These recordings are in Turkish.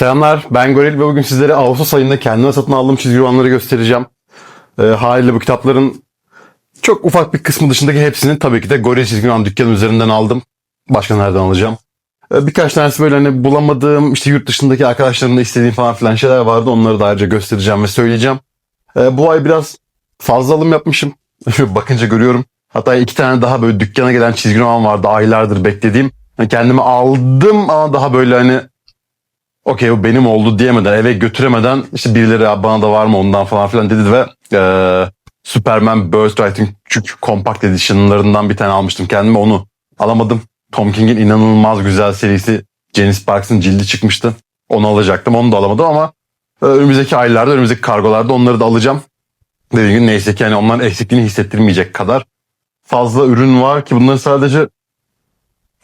Selamlar, ben Goril ve bugün sizlere Ağustos ayında kendime satın aldığım çizgi romanları göstereceğim. Ee, haliyle bu kitapların çok ufak bir kısmı dışındaki hepsini tabii ki de Goril çizgi roman dükkanı üzerinden aldım. Başka nereden alacağım? Ee, birkaç tanesi böyle hani bulamadığım, işte yurt dışındaki arkadaşlarımla istediğim falan filan şeyler vardı. Onları da ayrıca göstereceğim ve söyleyeceğim. Ee, bu ay biraz fazla alım yapmışım. Bakınca görüyorum. Hatta iki tane daha böyle dükkana gelen çizgi roman vardı aylardır beklediğim. Yani kendime aldım ama daha böyle hani okey bu benim oldu diyemeden eve götüremeden işte birileri "Ya bana da var mı ondan falan filan dedi ve eee Superman Birthright'in küçük compact edition'larından bir tane almıştım kendime onu alamadım. Tom King'in inanılmaz güzel serisi Janice Sparks'ın cildi çıkmıştı. Onu alacaktım onu da alamadım ama e, önümüzdeki aylarda önümüzdeki kargolarda onları da alacağım. Dediğim gibi neyse ki hani onların eksikliğini hissettirmeyecek kadar fazla ürün var ki bunların sadece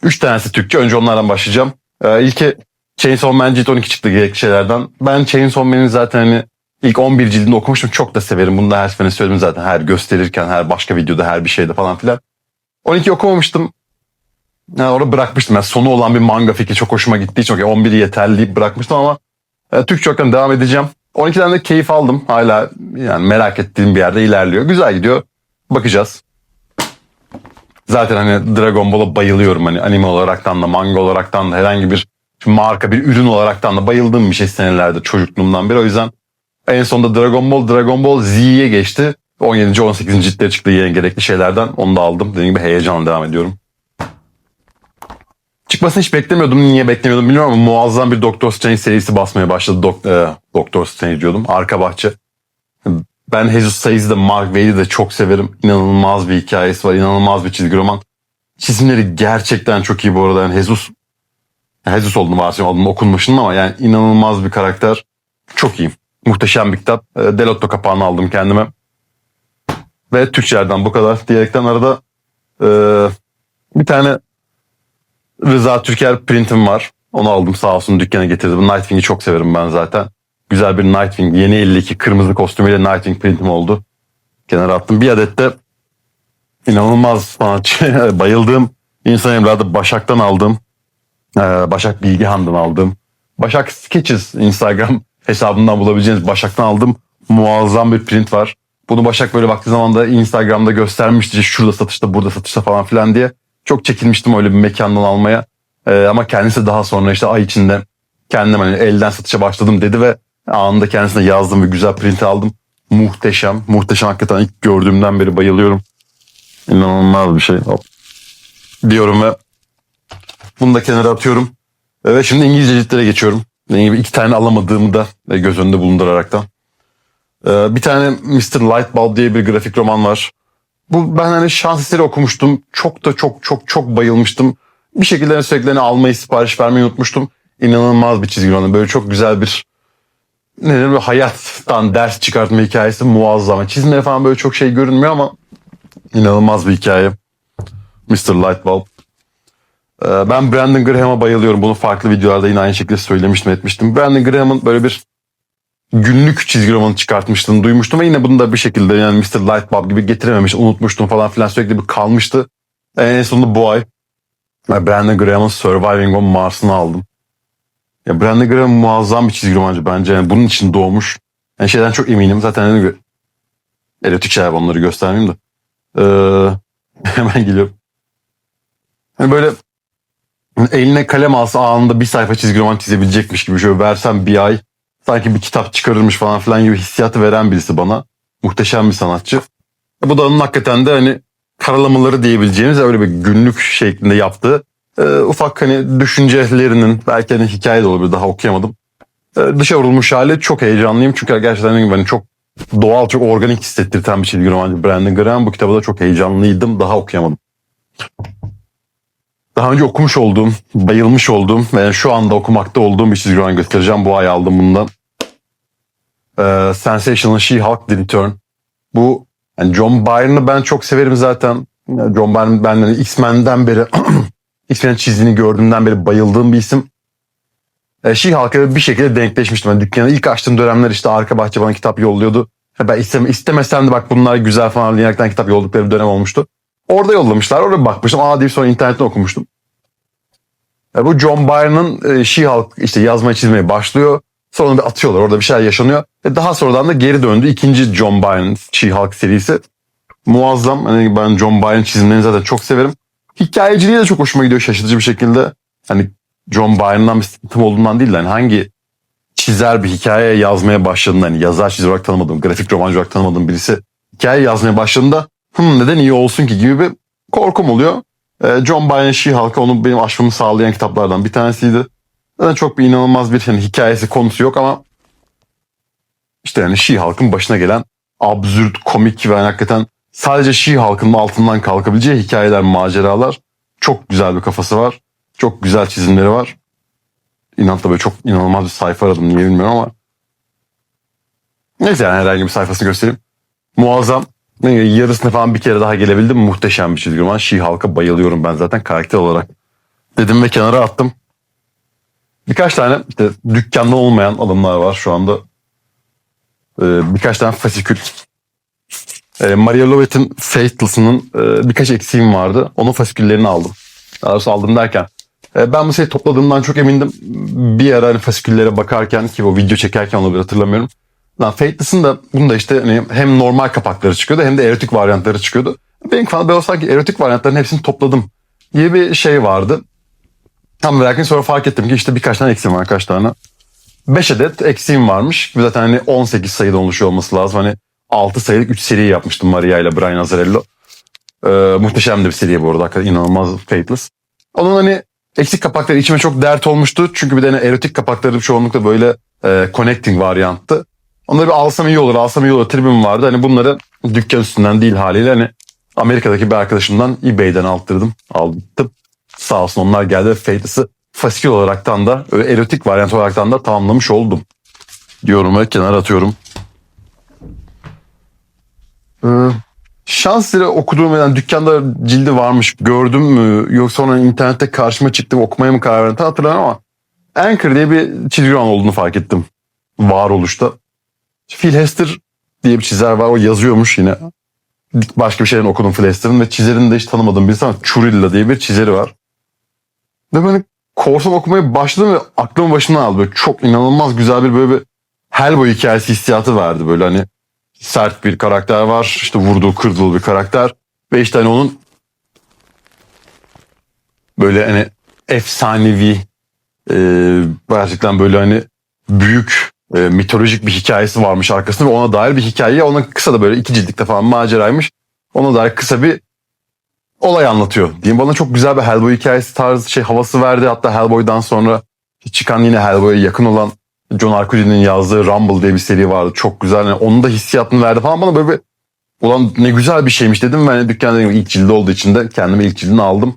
3 tanesi Türkçe. Önce onlardan başlayacağım. Ee, ilki Chainsaw Man cilt 12 çıktı gerekli şeylerden. Ben Chainsaw Man'in zaten hani ilk 11 cildini okumuştum. Çok da severim. Bunu da her seferinde söyledim zaten. Her gösterirken, her başka videoda, her bir şeyde falan filan. 12 okumamıştım. Yani orada bırakmıştım. Yani sonu olan bir manga fikri çok hoşuma gittiği için okey, 11'i yeterli deyip bırakmıştım ama e, Türkçe okuyan devam edeceğim. 12'den de keyif aldım. Hala yani merak ettiğim bir yerde ilerliyor. Güzel gidiyor. Bakacağız. Zaten hani Dragon Ball'a bayılıyorum hani anime olaraktan da manga olaraktan da herhangi bir marka bir ürün olaraktan da bayıldığım bir şey senelerde çocukluğumdan beri. O yüzden en sonunda Dragon Ball Dragon Ball Z'ye geçti. 17. 18. ciltleri çıktı yeni gerekli şeylerden. Onu da aldım. Dediğim gibi heyecanla devam ediyorum. Çıkmasını hiç beklemiyordum. Niye beklemiyordum bilmiyorum ama muazzam bir Doctor Strange serisi basmaya başladı. Dok e, Doctor Strange diyordum. Arka bahçe. Ben Jesus de Mark Wade'i de çok severim. İnanılmaz bir hikayesi var. inanılmaz bir çizgi roman. Çizimleri gerçekten çok iyi bu arada. Yani Jesus Jesus olduğunu varsayıyorum adını okunmuşum ama yani inanılmaz bir karakter. Çok iyi. Muhteşem bir kitap. E, Delotto kapağını aldım kendime. Ve Türkçelerden bu kadar diyerekten arada e, bir tane Rıza Türker printim var. Onu aldım sağ olsun dükkana getirdi. Bu Nightwing'i çok severim ben zaten. Güzel bir Nightwing. Yeni 52 kırmızı kostümüyle Nightwing printim oldu. Kenara attım. Bir adet de inanılmaz sanatçı. Bayıldığım insan evladı Başak'tan aldım. Ee, Başak Bilgihan'dan aldım. Başak Sketches Instagram hesabından bulabileceğiniz Başak'tan aldım. Muazzam bir print var. Bunu Başak böyle baktığı zaman da Instagram'da göstermişti. Şurada satışta, burada satışta falan filan diye. Çok çekinmiştim öyle bir mekandan almaya. Ee, ama kendisi daha sonra işte ay içinde kendim hani elden satışa başladım dedi ve anında kendisine yazdım ve güzel print aldım. Muhteşem. Muhteşem hakikaten ilk gördüğümden beri bayılıyorum. İnanılmaz bir şey. Hop. Diyorum ve bunu da kenara atıyorum. Ee, Ve şimdi İngilizce ciltlere geçiyorum. Dediğim gibi iki tane alamadığımı da e, göz önünde bulunduraraktan. Ee, Bir tane Mr. Lightbulb diye bir grafik roman var. Bu ben hani şans eseri okumuştum. Çok da çok çok çok bayılmıştım. Bir şekilde sürekli almayı sipariş vermeyi unutmuştum. İnanılmaz bir çizgi roman. Böyle çok güzel bir ne denir, böyle hayattan ders çıkartma hikayesi muazzam. Çizimleri falan böyle çok şey görünmüyor ama inanılmaz bir hikaye. Mr. Lightbulb. Ee, Ben Brandon Graham'a bayılıyorum. Bunu farklı videolarda yine aynı şekilde söylemiştim etmiştim. Brandon Graham'ın böyle bir günlük çizgi romanı çıkartmıştığını duymuştum ve yine bunu da bir şekilde yani Mr. Lightbulb gibi getirememiş, unutmuştum falan filan sürekli bir kalmıştı. En sonunda bu ay Brandon Graham'ın Surviving on Mars'ını aldım. Ya Brandon Graham muazzam bir çizgi romancı bence. Yani bunun için doğmuş. Yani şeyden çok eminim. Zaten gibi erotik şeyler onları göstermeyeyim de. Ee, hemen geliyorum. Yani böyle eline kalem alsa anında bir sayfa çizgi roman çizebilecekmiş gibi şöyle versem bir ay sanki bir kitap çıkarırmış falan filan gibi hissiyatı veren birisi bana. Muhteşem bir sanatçı. Bu da onun hakikaten de hani karalamaları diyebileceğimiz öyle bir günlük şeklinde yaptığı e, ufak hani düşüncelerinin belki hani hikaye de olabilir daha okuyamadım. E, dışa vurulmuş hali çok heyecanlıyım çünkü gerçekten dediğim hani çok doğal çok organik hissettirten bir çizgi romancı Brandon Graham. Bu kitabı da çok heyecanlıydım daha okuyamadım. Daha önce okumuş olduğum, bayılmış olduğum ve şu anda okumakta olduğum bir çizgi roman göstereceğim. Bu ay aldım bundan. Ee, Sensational She-Hulk The Return. Bu yani John Byrne'ı ben çok severim zaten. John Byrne ben hani X-Men'den beri X-Men çizdiğini gördüğümden beri bayıldığım bir isim. Ee, She-Hulk'a bir şekilde denkleşmiştim. Yani dükkanı ilk açtığım dönemler işte arka bahçe bana kitap yolluyordu. Ben isteme, istemesem de bak bunlar güzel falan diyerekten kitap yolladıkları bir dönem olmuştu. Orada yollamışlar. Orada bakmıştım. Aa deyip sonra internetten okumuştum. E, bu John Byrne'ın e, She-Hulk işte yazmaya çizmeye başlıyor. Sonra bir atıyorlar. Orada bir şeyler yaşanıyor. Ve daha sonradan da geri döndü. İkinci John Byrne She-Hulk serisi. Muazzam. Hani ben John Byrne çizimlerini zaten çok severim. Hikayeciliği de çok hoşuma gidiyor şaşırtıcı bir şekilde. Hani John Byrne'dan bir sıkıntım olduğundan değil de hani hangi çizer bir hikaye yazmaya başladığında hani yazar çizer olarak tanımadığım, grafik romancı olarak tanımadığım birisi hikaye yazmaya başladığında Hım, neden iyi olsun ki gibi bir korkum oluyor. Ee, John Byrne She-Hulk'a onu benim aşmamı sağlayan kitaplardan bir tanesiydi. Zaten çok bir inanılmaz bir hani hikayesi konusu yok ama işte yani She-Hulk'ın başına gelen absürt, komik ve yani hakikaten sadece She-Hulk'ın altından kalkabileceği hikayeler, maceralar. Çok güzel bir kafası var. Çok güzel çizimleri var. İnan tabii çok inanılmaz bir sayfa aradım niye bilmiyorum ama. Neyse yani herhangi bir sayfasını göstereyim. Muazzam. Yarısına falan bir kere daha gelebildim. Muhteşem bir çizgi roman. She-Hulk'a bayılıyorum ben zaten karakter olarak. Dedim ve kenara attım. Birkaç tane işte dükkanda olmayan alımlar var şu anda. Ee, birkaç tane fasikül. Ee, Maria Lovett'in Faithless'ının e, birkaç eksiğim vardı. Onun fasiküllerini aldım. Daha aldım derken. e, ben bu şeyi topladığımdan çok emindim. Bir ara hani fasiküllere bakarken ki o video çekerken onu bir hatırlamıyorum. Lan Faithless'ın da bunda işte hani hem normal kapakları çıkıyordu hem de erotik varyantları çıkıyordu. Benim falan o sanki erotik varyantların hepsini topladım diye bir şey vardı. Tam belki sonra fark ettim ki işte birkaç tane eksiğim var kaç tane. 5 adet eksiğim varmış. Zaten hani 18 sayıda oluşuyor olması lazım. Hani 6 sayılık 3 seri yapmıştım Maria ile Brian Azzarello. Ee, muhteşem de bir seri bu arada. Hakikaten inanılmaz Fateless. Onun hani eksik kapakları içime çok dert olmuştu. Çünkü bir de hani erotik kapakları çoğunlukla böyle e, connecting varyanttı. Onları bir alsam iyi olur, alsam iyi olur tribim vardı. Hani bunları dükkan üstünden değil haliyle hani Amerika'daki bir arkadaşımdan eBay'den aldırdım. Aldım. Sağ olsun onlar geldi Fateless'ı fasikül olaraktan da erotik varyant olaraktan da tamamlamış oldum. Diyorum ve kenara atıyorum. Ee, şans ile okuduğum yani dükkanda cildi varmış gördüm mü yoksa sonra internette karşıma çıktı okumaya mı karar verdim hatırlamıyorum ama Anchor diye bir çizgi roman olduğunu fark ettim varoluşta. Phil Hester diye bir çizer var o yazıyormuş yine. Başka bir şeyden okudum Phil Hester'ın ve çizerini de hiç tanımadığım birisi ama Churilla diye bir çizeri var. Ve ben korsan okumaya başladım ve aklımı başımdan aldı. Böyle çok inanılmaz güzel bir böyle bir Hellboy hikayesi hissiyatı verdi. Böyle hani sert bir karakter var. işte vurduğu kırdığı bir karakter. Ve işte hani onun böyle hani efsanevi e, gerçekten böyle hani büyük e, mitolojik bir hikayesi varmış arkasında ve ona dair bir hikaye. Ona kısa da böyle iki ciltlikte falan maceraymış. Ona dair kısa bir olay anlatıyor. Diyeyim bana çok güzel bir Hellboy hikayesi tarzı şey havası verdi. Hatta Hellboy'dan sonra çıkan yine Hellboy'a yakın olan John Arcudin'in yazdığı Rumble diye bir seri vardı. Çok güzel. Yani onun da hissiyatını verdi falan bana böyle bir ulan ne güzel bir şeymiş dedim. Ben yani dükkanda ilk cildi olduğu için de kendime ilk cildini aldım.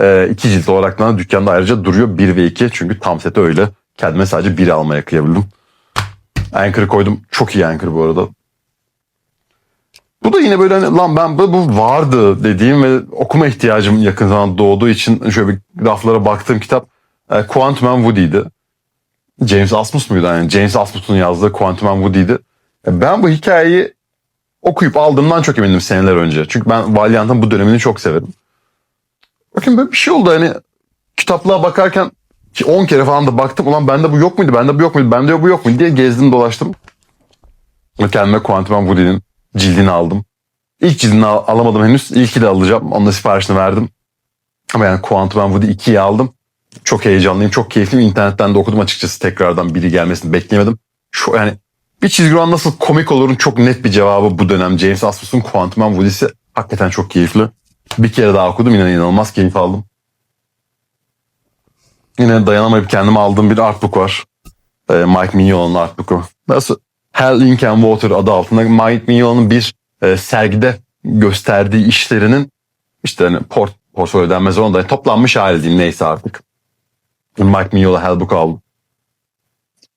Ee, iki cilt olarak da dükkanda ayrıca duruyor 1 ve 2 çünkü tam seti öyle. Kendime sadece biri almaya kıyabildim. Anchor'ı koydum. Çok iyi Anchor bu arada. Bu da yine böyle hani lan ben bu, bu vardı dediğim ve okuma ihtiyacım yakın zamanda doğduğu için şöyle bir raflara baktığım kitap e, Quantum and Woody'ydi. James Asmus muydu? Yani James Asmus'un yazdığı Quantum and Woody'ydi. E, ben bu hikayeyi okuyup aldığımdan çok emindim seneler önce. Çünkü ben Valiant'ın bu dönemini çok severim. Bakın böyle bir şey oldu hani kitaplığa bakarken ki 10 kere falan da baktım. Ulan bende bu yok muydu? Bende bu yok muydu? Bende bu yok muydu diye gezdim dolaştım. Kendime Quantum Woody'nin cildini aldım. İlk cildini al- alamadım henüz. İlki de alacağım. Onun da siparişini verdim. Ama yani Quantum Woody 2'yi aldım. Çok heyecanlıyım. Çok keyifliyim. İnternetten de okudum açıkçası. Tekrardan biri gelmesini beklemedim. Şu yani bir çizgi roman nasıl komik olurun çok net bir cevabı bu dönem. James Asmus'un Quantum Woody'si hakikaten çok keyifli. Bir kere daha okudum. Yine inanılmaz keyif aldım. Yine dayanamayıp kendime aldığım bir artbook var. Ee, Mike Mignola'nın artbook'u. Nasıl? Hell, Ink and Water adı altında Mike Mignola'nın bir e, sergide gösterdiği işlerinin işte hani port, portfolyo denmez onu da toplanmış hali diyeyim neyse artık. Mike Mignola Hellbook aldım.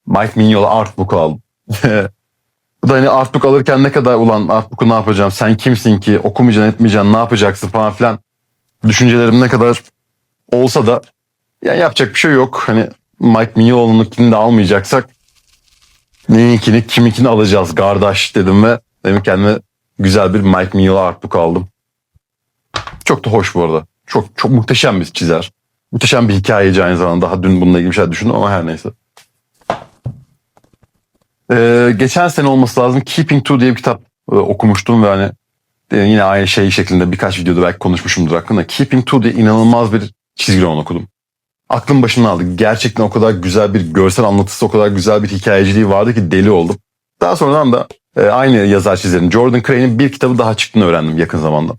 Mike Mignola Artbook aldım. Bu da hani Artbook alırken ne kadar ulan Artbook'u ne yapacağım sen kimsin ki okumayacaksın etmeyeceksin ne yapacaksın falan filan düşüncelerim ne kadar olsa da yani yapacak bir şey yok. Hani Mike Mignola'nınkini de almayacaksak Ney'inkini kiminkini alacağız kardeş dedim ve dedim kendime güzel bir Mike Mignola artbook aldım. Çok da hoş bu arada. Çok çok muhteşem bir çizer. Muhteşem bir hikayeci aynı zamanda. Daha dün bununla ilgili bir şey düşündüm ama her neyse. Ee, geçen sene olması lazım Keeping Two diye bir kitap e, okumuştum ve hani e, yine aynı şey şeklinde birkaç videoda belki konuşmuşumdur hakkında. Keeping Two diye inanılmaz bir çizgi roman okudum. Aklım başımdan aldı. Gerçekten o kadar güzel bir görsel anlatısı, o kadar güzel bir hikayeciliği vardı ki deli oldum. Daha sonradan da e, aynı yazar çizerin Jordan Crane'in bir kitabı daha çıktığını öğrendim yakın zamanda.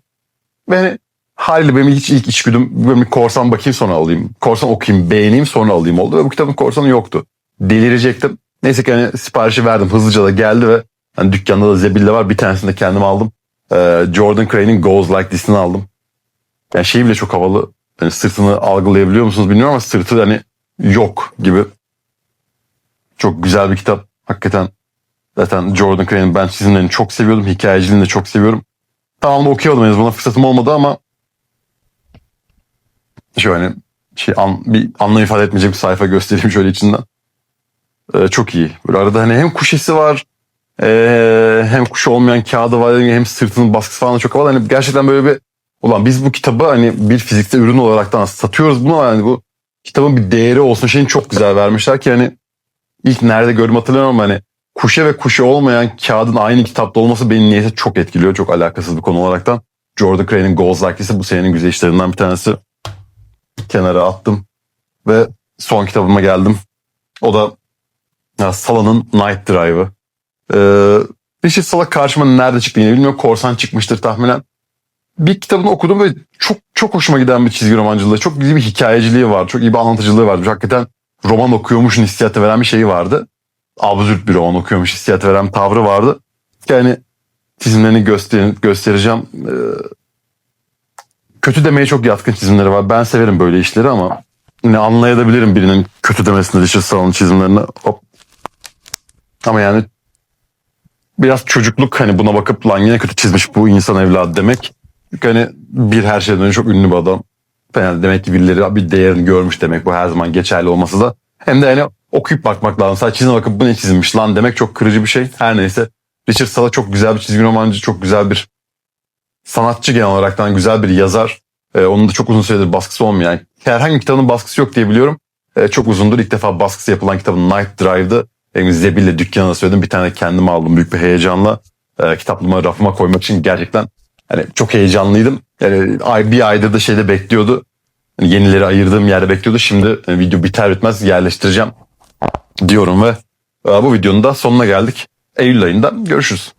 Ve hani haliyle benim hiç ilk içgüdüm bir korsan bakayım sonra alayım. Korsan okuyayım, beğeneyim sonra alayım oldu ve bu kitabın korsanı yoktu. Delirecektim. Neyse ki hani siparişi verdim. Hızlıca da geldi ve hani dükkanda da zebille var. Bir tanesini de kendim aldım. Ee, Jordan Crane'in Goes Like This'ini aldım. Yani şey bile çok havalı. Hani sırtını algılayabiliyor musunuz bilmiyorum ama sırtı hani yok gibi. Çok güzel bir kitap. Hakikaten zaten Jordan Crane'in ben çizimlerini çok seviyordum. Hikayeciliğini de çok seviyorum. Tamamını okuyamadım henüz. Buna fırsatım olmadı ama şöyle şey an, bir anlam ifade etmeyecek bir sayfa göstereyim şöyle içinden. Ee, çok iyi. Böyle arada hani hem kuşesi var ee, hem kuşu olmayan kağıdı var hem sırtının baskısı falan da çok havalı. Hani gerçekten böyle bir ulan biz bu kitabı hani bir fiziksel ürün olaraktan satıyoruz bunu yani bu kitabın bir değeri olsun şeyini çok güzel vermişler ki hani ilk nerede gördüm hatırlamıyorum hani kuşe ve kuşu olmayan kağıdın aynı kitapta olması beni niyeyse çok etkiliyor. Çok alakasız bir konu olaraktan. Jordan Crane'in Goals Like This'i bu senenin güzel işlerinden bir tanesi. Kenara attım. Ve son kitabıma geldim. O da ya, Sala'nın Night Drive'ı. Ee, Richard Sala karşıma nerede çıktı yine bilmiyorum. Korsan çıkmıştır tahminen. Bir kitabını okudum ve çok çok hoşuma giden bir çizgi romancılığı. Çok iyi bir hikayeciliği var. Çok iyi bir anlatıcılığı vardı. Hakikaten roman okuyormuşun hissiyatı veren bir şeyi vardı. Absürt bir roman okuyormuş hissiyatı veren tavrı vardı. Yani çizimlerini göster göstereceğim. Ee, kötü demeye çok yatkın çizimleri var. Ben severim böyle işleri ama yine anlayabilirim birinin kötü demesini Richard Sala'nın çizimlerini. Hop. Ama yani biraz çocukluk hani buna bakıp lan yine kötü çizmiş bu insan evladı demek. Çünkü hani bir her şeyden önce çok ünlü bir adam. Yani demek ki birileri bir değerini görmüş demek bu her zaman geçerli olması da. Hem de hani okuyup bakmak lazım. Sadece çizime bakıp bu ne çizilmiş lan demek çok kırıcı bir şey. Her neyse. Richard Sala çok güzel bir çizgi romancı, çok güzel bir sanatçı genel olaraktan güzel bir yazar. Ee, onun da çok uzun süredir baskısı olmayan. Herhangi bir kitabının baskısı yok diye biliyorum. Ee, çok uzundur. İlk defa baskısı yapılan kitabın Night Drive'dı. Benim Zebil'le dükkana söyledim. Bir tane kendime aldım büyük bir heyecanla. Ee, kitaplığıma rafıma koymak için gerçekten hani çok heyecanlıydım. Yani bir aydır da şeyde bekliyordu. Yani yenileri ayırdığım yerde bekliyordu. Şimdi e, video biter bitmez yerleştireceğim diyorum ve e, bu videonun da sonuna geldik. Eylül ayında görüşürüz.